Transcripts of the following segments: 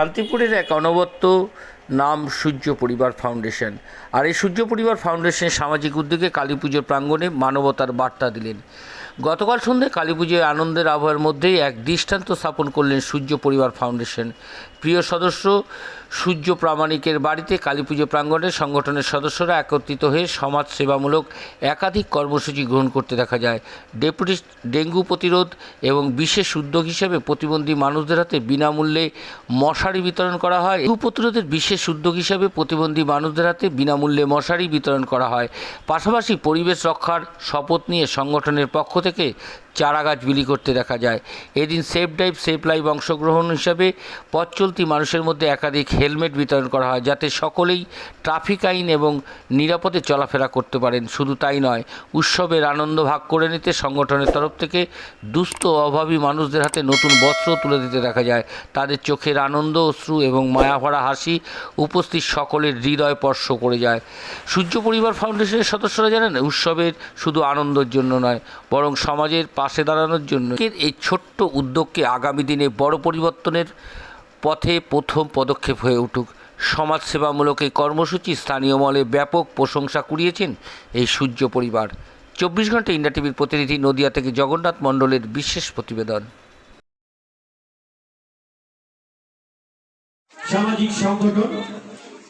শান্তিপুরের এক অনবত্য নাম সূর্য পরিবার ফাউন্ডেশন। আর এই সূর্য পরিবার ফাউন্ডেশন সামাজিক উদ্যোগে কালী পুজোর প্রাঙ্গণে মানবতার বার্তা দিলেন। গতকাল সন্ধ্যায় কালী পুজোয় আনন্দের আবহাওয়ার মধ্যেই এক দৃষ্টান্ত স্থাপন করলেন সূর্য পরিবার ফাউন্ডেশন। প্রিয় সদস্য, সূর্য প্রামাণিকের বাড়িতে কালী পুজো প্রাঙ্গণে সংগঠনের সদস্যরা একত্রিত হয়ে সমাজ সেবামূলক একাধিক কর্মসূচি গ্রহণ করতে দেখা যায়। ডেপুটি ডেঙ্গু প্রতিরোধ এবং বিশেষ উদ্যোগ হিসেবে প্রতিবন্ধী মানুষদের হাতে বিনামূল্যে মশারি বিতরণ করা হয়। ডেঙ্গু প্রতিরোধের বিশেষ উদ্যোগ হিসেবে প্রতিবন্ধী মানুষদের হাতে বিনামূল্যে মশারি বিতরণ করা হয়। পাশাপাশি পরিবেশ রক্ষার শপথ নিয়ে সংগঠনের পক্ষ থেকে চারা গাছ বিলি করতে দেখা যায়। এদিন সেফ ড্রাইভ সেফ লাইভ অংশগ্রহণ হিসাবে পথ চলতি মানুষের মধ্যে একাধিক হেলমেট বিতরণ করা হয়, যাতে সকলেই ট্রাফিক আইন এবং নিরাপদে চলাফেরা করতে পারেন। শুধু তাই নয়, উৎসবের আনন্দ ভাগ করে নিতে সংগঠনের তরফ থেকে দুস্থ অভাবী মানুষদের হাতে নতুন বস্ত্র তুলে দিতে দেখা যায়। তাদের চোখের আনন্দ, অশ্রু এবং মায়াভরা হাসি উপস্থিত সকলের হৃদয় স্পর্শ করে যায়। সূর্য পরিবার ফাউন্ডেশনের সদস্যরা জানেন, উৎসবের শুধু আনন্দের জন্য নয়, বরং সমাজের পাশে দাঁড়ানোর জন্য এই ছোট্ট উদ্যোগকে আগামী দিনে বড় পরিবর্তনের পথে প্রথম পদক্ষেপ হয়ে উঠুক। সমাজসেবামূলক এই কর্মসূচি স্থানীয় মলে ব্যাপক প্রশংসা কুড়িয়েছেন এই সূর্য পরিবার। চব্বিশ ঘণ্টা ইন্ডিয়া টিভির প্রতিনিধি নদিয়া থেকে জগন্নাথ মণ্ডলের বিশেষ প্রতিবেদন। সামাজিক সংগঠন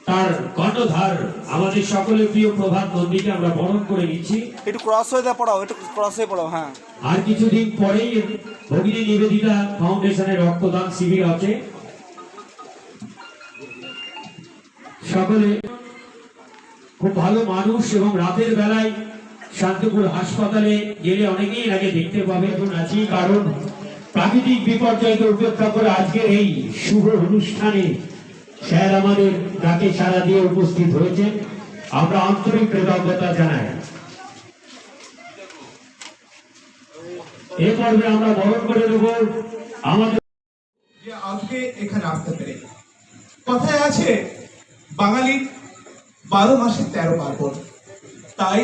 তার কর্ণধার আমাদের সকলের প্রিয় প্রভাত নন্দীকে আমরা বরণ করে নিচ্ছি। একটু ক্রস হয়ে দেওয়া পড়াও একটু ক্রস হয়ে পড়াও হ্যাঁ। আর কিছুদিন পরেই ভগিনী নিবেদিতা ফাউন্ডেশনের রক্তদান শিবির আছে। সকলে খুব ভালো মানুষ এবং রাতের বেলায় শান্তিপুর হাসপাতালে গেলে অনেকেই আগে দেখতে পাবে। এখন আছি কারণ প্রাকৃতিক বিপর্যয়কে উপেক্ষা করে আজকের এই শুভ অনুষ্ঠানে স্যার আমাদের ডাকে সারা দিয়ে উপস্থিত হয়েছেন। আমরা আন্তরিক কৃতজ্ঞতা জানাই। এ পর্বে আমরা বরণ করে দেব। আমাদের আজকে এখানে আসতে পেরে। কথায় আছে বারো মাসে তেরো পার্বণ। তাই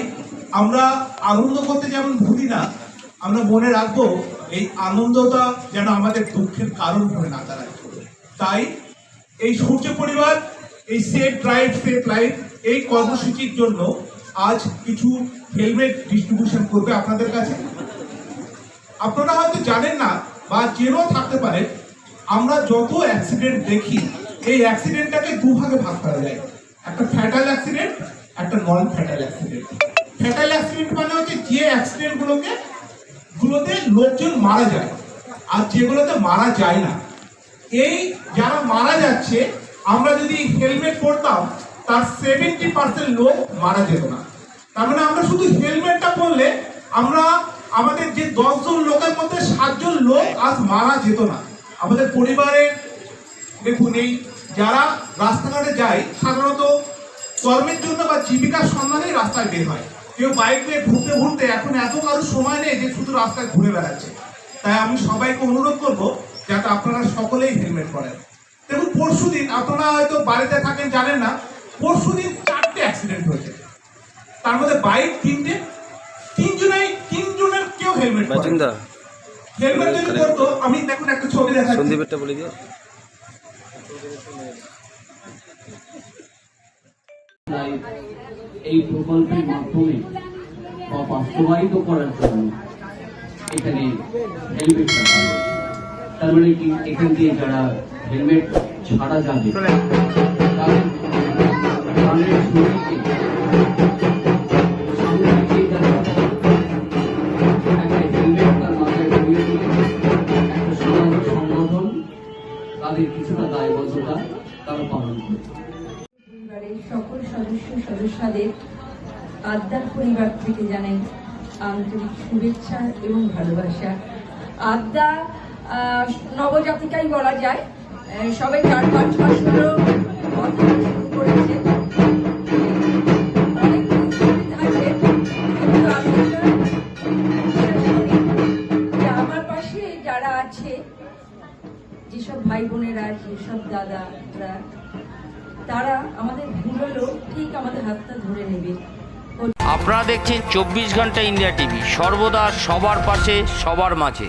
আমরা আনন্দ করতে যেমন ভুলি না, আমরা মনে রাখব এই আনন্দটা যেন আমাদের দুঃখের কারণ হয়ে না দাঁড়ায়। তাই এই সূর্য পরিবার, এই সেফ ড্রাইভ সেফ লাইফ এই কর্মসূচির জন্য আজ কিছু হেলমেট ডিস্ট্রিবিউশন করবে আপনাদের কাছে। আপনারা হয়তো জানেন না বা জেনেও থাকতে পারেন, আমরা যত অ্যাক্সিডেন্ট দেখি, এই অ্যাক্সিডেন্টটাকে দু ভাগে ভাগ করা যায়। একটা ফ্যাটাল অ্যাক্সিডেন্ট একটা non fatal accident fatal accident মানে হচ্ছে যে অ্যাক্সিডেন্টগুলোকে গুলোতে লোকজন মারা যায়, আর যেগুলোতে মারা যায় না। এই যারা মারা যাচ্ছে, আমরা যদি হেলমেট পরতাম, তার সেভেন্টি পার্সেন্ট লোক মারা যেত না। তার মানে আমরা শুধু হেলমেটটা পরলে আমরা আমাদের যে দশজন লোকের মধ্যে সাতজন লোক আজ মারা যেত না। আমাদের পরিবারের দেখুন এই যারা রাস্তাঘাটে যায়, সাধারণত কর্মের জন্য বা জীবিকার সন্ধানে রাস্তায় বের হয়। কেউ বাইক নিয়ে ঘুরতে ঘুরতে এখন এত কারও সময় নেই যে শুধু রাস্তায় ঘুরে বেড়াচ্ছে। তাই আমি সবাইকে অনুরোধ করব যাতে আপনারা সকলেই হেলমেট পরেন। দেখুন পরশু দিন আপনারা হয়তো বাড়িতে থাকেন জানেন না পরশু দিন চারটে অ্যাক্সিডেন্ট হয়েছে। তার মধ্যে বাইক তিনটে তিনজনেই তিনজনের কেউ হেলমেট বাচিন্দা হেলমেট যদি পরতো আমি দেখুন একটা ছবি দেখাচ্ছি। সন্দীপেরটা বলে দিও। এই প্রকল্পের মাধ্যমে বাস্তবায়িত করার জন্য এখানে হেলমেট রাখা হয়েছে। তার মানে কি, এখান দিয়ে যারা হেলমেট ছাড়া যাবে, তাদের তাদের কিছুটা দায়বদ্ধতা সকল সদস্য সদস্যদের আদ্যার পরিবার থেকে জানাই আন্তরিক শুভেচ্ছা এবং ভালোবাসা। আদ্যা নবজাতিকাই বলা যায়। সবে চার পাঁচ মাস হলো করেছে। আমার পাশে যারা আছে, যেসব ভাই বোনেরা যেসব দাদারা, তারা আমাদের ভুল হলেও ঠিক আমাদের হাতটা ধরে নেবে। আপনারা দেখছেন চব্বিশ ঘণ্টা ইন্ডিয়া টিভি, সর্বদা সবার পাশে, সবার মাঝে।